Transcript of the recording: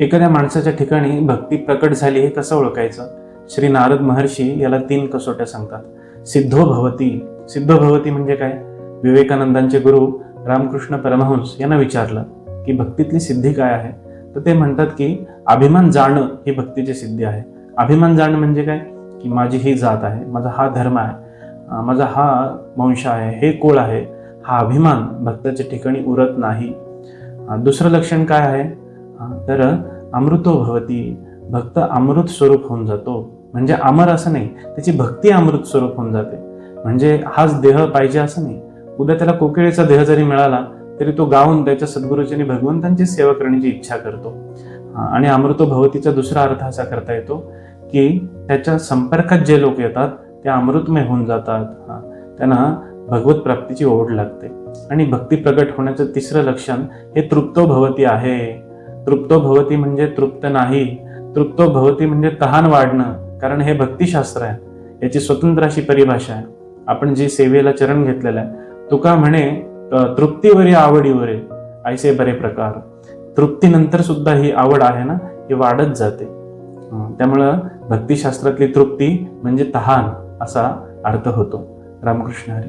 एखाद्या माणसाच्या ठिकाणी भक्ती प्रकट झाली हे कसं ओळखायचं? श्री नारद महर्षी याला तीन कसोट्या सांगतात. सिद्धो भवती. सिद्धो भवती म्हणजे काय? विवेकानंदांचे गुरु रामकृष्ण परमहंस यांना विचारलं की भक्तीतली सिद्धी काय आहे? तर ते म्हणतात की अभिमान जाणं ही भक्तीची सिद्धी आहे. अभिमान जाणं म्हणजे काय? की माझी ही जात आहे माझा हा धर्म आहे माझा हा वंश आहे हे कुळ आहे. हा अभिमान भक्ताच्या ठिकाणी उरत नाही. दुसरं लक्षण काय आहे? तर अमृतो भवती भक्त अमृत स्वरूप होऊन जातो. म्हणजे अमर असं नाही त्याची भक्ती अमृत स्वरूप होऊन जाते. म्हणजे हाच देह पाहिजे असं नाही. उद्या त्याला कोकिळेचा देह जरी मिळाला तरी तो गाऊन त्याच्या सद्गुरूच्यानी भगवंतांची सेवा करण्याची इच्छा करतो. आणि अमृतो भवतीचा दुसरा अर्थ असा करता येतो की त्याच्या संपर्कात जे लोक येतात ते अमृतमय होऊन जातात. त्यांना भगवत प्राप्तीची ओढ लागते. आणि भक्ती प्रगट होण्याचं तिसरं लक्षण हे तृप्तो भवती आहे. तृप्तो भवती म्हणजे तृप्त नाही. तृप्तो भवती म्हणजे तहान वाढणं कारण हे भक्तिशास्त्र आहे. याची स्वतंत्र अशी परिभाषा आहे. आपण जी सेवेला चरण घेतलेलं आहे तुका म्हणे तृप्तीवरी आवडीवरे ऐसे बरे प्रकार. तृप्तीनंतर सुद्धा ही आवड आहे ना ही वाढत जाते. त्यामुळं भक्तिशास्त्रातली तृप्ती म्हणजे तहान असा अर्थ होतो. रामकृष्ण हरी.